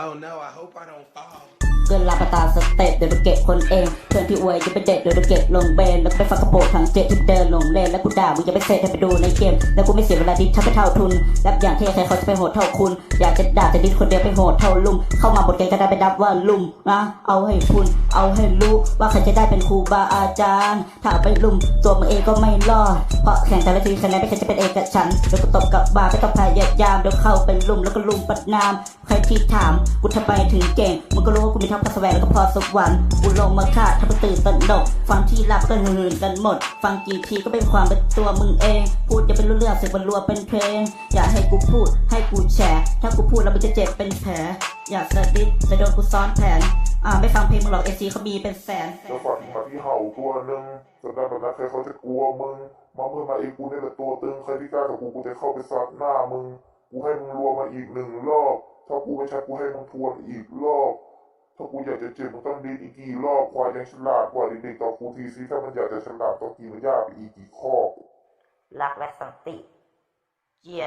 Oh no, I hope I don't fall. เกินลาปตาสเต็ปเดี๋ยวจะเก็บคนเองเพื่อนที่อวยจะไปเด็ดเดี๋ยวจะเก็บลงเบนแล้วไปฟังกระโปรงทางเจ็ดที่เดินลงเลนแล้วกูด่ามึงจะไปเสร็จให้ไปดูในเกม แล้วกูไม่เสียเวลาดิทักไปเท่าทุนรับอย่างเท่ใครเขาจะไปโหดเท่าคุณ อยากจะด่าจะดิ้นคนเดียวไปโหดเท่าลุมเข้ามาบทเกมก็ได้ไปดับว่าลุมนะเอาให้คุณเอาให้รู้ว่าใครจะได้เป็นครูบาอาจารย์ ถ้าไปลุมตัวมึงเองก็ไม่รอดเพราะแข่งแต่ละทีคะแนนไม่เคยจะเป็นเอกฉันท์เดี๋ยวกูตบกับบาไปต้องพยายามเดี๋ยวเข้าไปลุมแล้วก็ลุมปัดนาม ใครที่ถามกูทำไมถึงเก่งมึงก็รู้ว่ากูมีทั้งพรสวรรค์แล้วก็พรสวรรค์กูลงมาฆ่าทำให้ตื่นตระหนกฟังที่รับก็หืนกันหมด ฟังกี่ทีก็เป็นความเป็นตัวมึงเอง พูดจะเป็นรู้เรื่องเสียงบรรลัวเป็นเพลง อย่าให้กูพูดให้กูแฉถ้ากูพูดแล้วมึงจะเจ็บเป็นแผล อยากสะดิดจะโดนกูซ้อนแผนอ่าไม่ฟังเพลงมึงหรอกเอซีเขามีเป็นแสนแล้วฝันมาที่เห่าตัวหนึ่งสันดานแบบนั้นใครเขาจะกลัวมึงมาเมื่อมาเองกูเนี่ยแหละตัวตึงใครที่กล้ากับกูกูจะเข้าไปซัดหน้ามึงกูให้มึงรัวมาอีกหนึ่งรอบ ถ้ากูไม่ใช่กูให้มึงทวนอีกรอบถ้ากูอยากจะเจ็บมึงต้องดีดอีกกี่รอบกว่ายังฉลาดกว่าเด็กๆต่อกูทีซิถ้ามันอยากจะฉลาดต้องกินยากไปอีกกี่ข้อรักและสันติเยีย